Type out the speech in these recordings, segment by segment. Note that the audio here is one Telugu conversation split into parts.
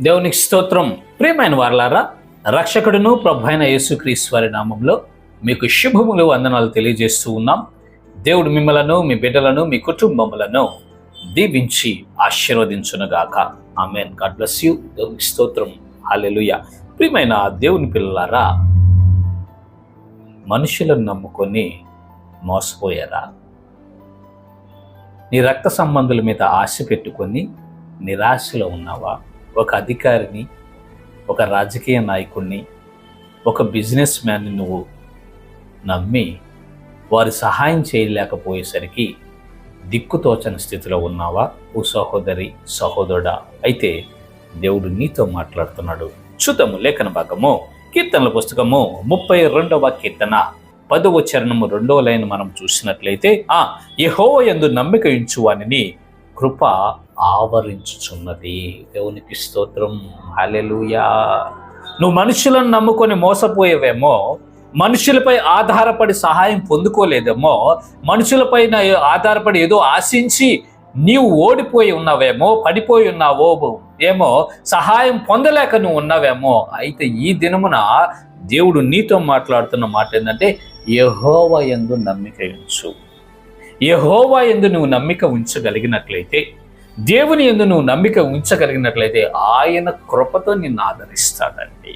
దేవునికి స్తోత్రం. ప్రియమైన వారలారా రక్షకుడును ప్రభు అయిన యేసుక్రీశ్వరి నామంలో మీకు శుభములు వందనాలు తెలియజేస్తూ ఉన్నాం. దేవుడు మిమ్మలను మీ బిడ్డలను మీ కుటుంబములను దీవించి ఆశీర్వదించునుగాక. ఆమెన్. God bless you. దేవునికి స్తోత్రం. హాలెలుయ ప్రియమైన దేవుని పిల్లలారా మనుషులను నమ్ముకొని మోసపోయారా? నీ రక్త సంబంధుల మీద ఆశ పెట్టుకొని నిరాశలో ఉన్నావా? ఒక అధికారిని ఒక రాజకీయ నాయకుడిని ఒక బిజినెస్ మ్యాన్ని నువ్వు నమ్మి వారి సహాయం చేయలేకపోయేసరికి దిక్కుతోచని స్థితిలో ఉన్నావా? ఓ సహోదరి సహోదరుడా అయితే దేవుడు నీతో మాట్లాడుతున్నాడు. చూద్దాము లేఖన భాగము కీర్తనల పుస్తకము ముప్పై రెండవ కీర్తన. పదవ చరణము రెండవ లైన్ మనం చూసినట్లయితే ఆ యహో యందు నమ్మిక ఇంచు వానిని కృప ఆవరించుచున్నది. దేవునికి స్తోత్రం. హలెలుయా నువ్వు మనుషులను నమ్ముకొని మోసపోయేవేమో మనుషులపై ఆధారపడి సహాయం పొందుకోలేదేమో మనుషులపైన ఆధారపడి ఏదో ఆశించి నీవు ఓడిపోయి ఉన్నావేమో పడిపోయి ఉన్నావో ఏమో సహాయం పొందలేక నువ్వు ఉన్నావేమో. అయితే ఈ దినమున దేవుడు నీతో మాట్లాడుతున్న మాట ఏంటంటే యహోవ ఎందు నమ్మిక ఉంచు. యహోవా ఎందు నువ్వు నమ్మిక ఉంచగలిగినట్లయితే దేవుని ఎందు నువ్వు నమ్మిక ఉంచగలిగినట్లయితే ఆయన కృపతో నిన్ను ఆదరిస్తాడండి.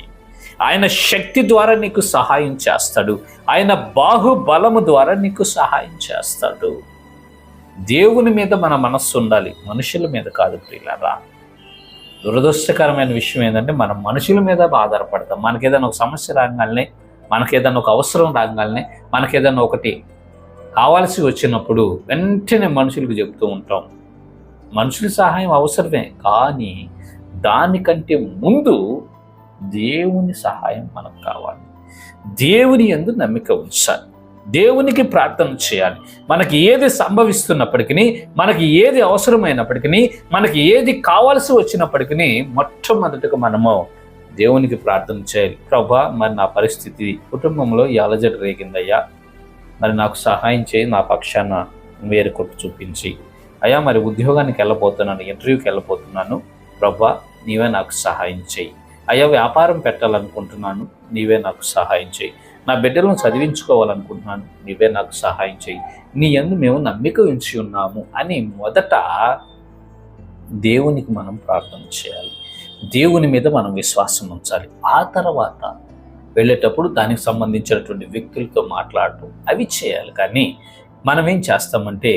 ఆయన శక్తి ద్వారా నీకు సహాయం చేస్తాడు. ఆయన బాహుబలము ద్వారా నీకు సహాయం చేస్తాడు. దేవుని మీద మన మనస్సు ఉండాలి. మనుషుల మీద కాదు ప్రియులరా. దురదృష్టకరమైన విషయం ఏంటంటే మనం మనుషుల మీద ఆధారపడతాం. మనకేదైనా ఒక సమస్య రాగానే మనకేదైనా ఒక అవసరం రాగానే మనకేదైనా ఒకటి కావాల్సి వచ్చినప్పుడు వెంటనే మనుషులకు చెప్తూ ఉంటాం. మనుషుల సహాయం అవసరమే కానీ దానికంటే ముందు దేవుని సహాయం మనకు కావాలి. దేవుని ఎందు నమ్మిక ఉంచాలి. దేవునికి ప్రార్థన చేయాలి. మనకి ఏది సంభవిస్తున్నప్పటికీ మనకి ఏది అవసరమైనప్పటికీ మనకి ఏది కావాల్సి వచ్చినప్పటికీ మొట్టమొదటిగా మనము దేవునికి ప్రార్థన చేయాలి. ప్రభా మరి నా పరిస్థితి కుటుంబంలో ఈ అలజడి రేగిందయ్యా. మరి నాకు సహాయం చేయి నా పక్షాన వేరు కొట్టు చూపించి. అయ్యా మరి ఉద్యోగానికి వెళ్ళబోతున్నాను ఇంటర్వ్యూకి వెళ్ళబోతున్నాను. ప్రభా నీవే నాకు సహాయం చేయి. అయ్యా వ్యాపారం పెట్టాలనుకుంటున్నాను నీవే నాకు సహాయం చేయి. నా బిడ్డలను చదివించుకోవాలనుకుంటున్నాను నీవే నాకు సహాయం చేయి. నీ ఎందు మేము నమ్మిక ఉంచి ఉన్నాము అని మొదట దేవునికి మనం ప్రార్థన చేయాలి. దేవుని మీద మనం విశ్వాసం ఉంచాలి. ఆ తర్వాత వెళ్ళేటప్పుడు దానికి సంబంధించినటువంటి వ్యక్తులతో మాట్లాడటం అవి చేయాలి. కానీ మనం ఏం చేస్తామంటే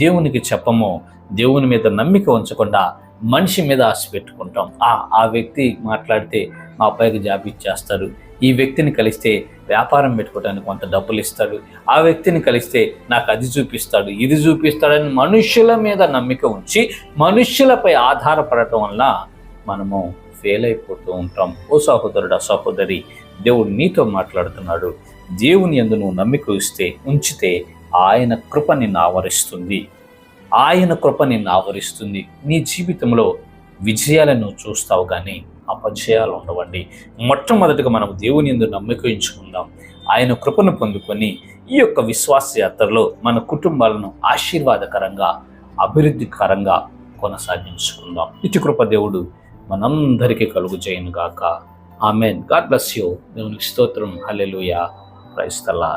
దేవునికి చెప్పము దేవుని మీద నమ్మిక ఉంచకుండా మనిషి మీద ఆశ పెట్టుకుంటాం. ఆ ఆ వ్యక్తి మాట్లాడితే మా అబ్బాయికి జాబ్ ఇచ్చేస్తారు. ఈ వ్యక్తిని కలిస్తే వ్యాపారం పెట్టుకోవడానికి కొంత డబ్బులు ఇస్తాడు. ఆ వ్యక్తిని కలిస్తే నాకు అది చూపిస్తాడు ఇది చూపిస్తాడని మనుషుల మీద నమ్మిక ఉంచి మనుషులపై ఆధారపడటం వల్ల మనము ఫెయిల్ అయిపోతూ ఉంటాం. ఓ సహోదరుడు సహోదరి దేవుడు నీతో మాట్లాడుతున్నాడు. దేవుని ఎందు నువ్వు నమ్మిక ఇస్తే ఉంచితే ఆయన కృప నిన్ను ఆవరిస్తుంది. ఆయన కృప నిన్ను ఆవరిస్తుంది. నీ జీవితంలో విజయాలను చూస్తావు కానీ అపజయాలు ఉండవండి. మొట్టమొదటిగా మనం దేవుని ఎందు నమ్మిక ఉంచుకుందాం. ఆయన కృపను పొందుకొని ఈ యొక్క విశ్వాస యాత్రలో మన కుటుంబాలను ఆశీర్వాదకరంగా అభివృద్ధికరంగా కొనసాగించుకుందాం. ఇటు కృప దేవుడు మనందరికీ కలుగు చేయను గాక ఆమెన్. God bless you. దేవునికి స్తోత్రం. హలెలుయా క్రైస్తలా